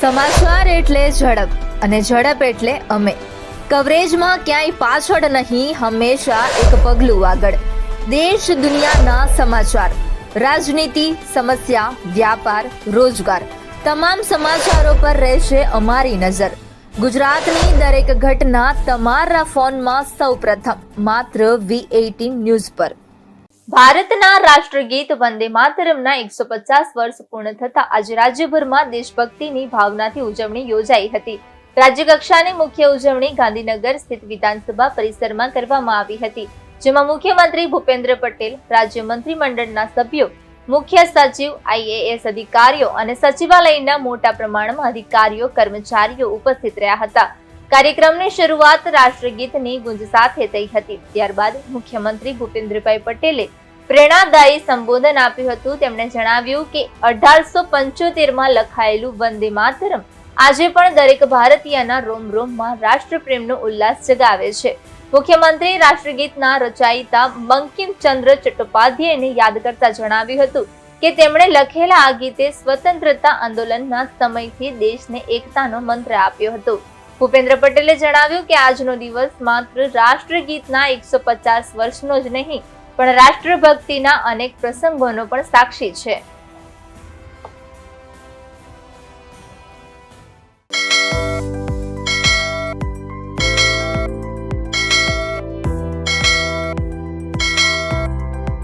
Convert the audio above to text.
સમાચાર એટલે ઝડપ અને ઝડપ એટલે અમે. કવરેજમાં ક્યાંય પાછળ નહીં, હંમેશા એક પગલું આગળ. દેશ દુનિયાના સમાચાર, રાજનીતિ, સમસ્યા, વ્યાપાર, રોજગાર તમામ સમાચારો પર રહેશે અમારી નજર. ગુજરાતની દરેક ઘટના તમારા ફોનમાં સૌપ્રથમ, માત્ર વી એઇટીન ન્યૂઝ પર. ભારતના રાષ્ટ્રગીત વંદે માતરમના એકસો પચાસ વર્ષ પૂર્ણ થતા આજે રાજ્યભરમાં દેશભક્તિની ભાવનાથી ઉજવણી યોજાઈ હતી. રાજ્યકક્ષાની મુખ્ય ઉજવણી ગાંધીનગર સ્થિત વિધાનસભા પરિસરમાં કરવામાં આવી હતી. જેમાં મુખ્યમંત્રી ભૂપેન્દ્ર પટેલ, રાજ્ય મંત્રીમંડળના સભ્યો, મુખ્ય સચિવ આઈએએસ અધિકારીઓ અને સચિવાલયના મોટા પ્રમાણમાં અધિકારીઓ, કર્મચારીઓ ઉપસ્થિત રહ્યા હતા. કાર્યક્રમની શરૂઆત રાષ્ટ્રગીતની ગુંજ સાથે થઈ હતી. ત્યારબાદ મુખ્યમંત્રી ભૂપેન્દ્રભાઈ પટેલે પ્રેરણાદાયી સંબોધન આપ્યું હતું. તેમણે જણાવ્યું કે અઢારસો પંચોતેરમાં લખાયેલું વંદે માતરમ આજે પણ દરેક ભારતીયના રોમ રોમમાં રાષ્ટ્રપ્રેમનો ઉલ્લાસ જગાવે છે. મુખ્યમંત્રી રાષ્ટ્રગીતના રચયિતા બંકિમચંદ્ર ચટ્ટોપાધ્યાયને યાદ કરતા જણાવ્યું હતું કે તેમણે લખેલા આ ગીતે સ્વતંત્રતા આંદોલનના સમયથી દેશને એકતાનો મંત્ર આપ્યો હતો. ભૂપેન્દ્ર પટેલે જણાવ્યું કે આજનો દિવસ માત્ર રાષ્ટ્રગીતના એકસો પચાસ વર્ષનો જ નહીં પણ રાષ્ટ્રભક્તિના અનેક પ્રસંગોનો પણ સાક્ષી છે.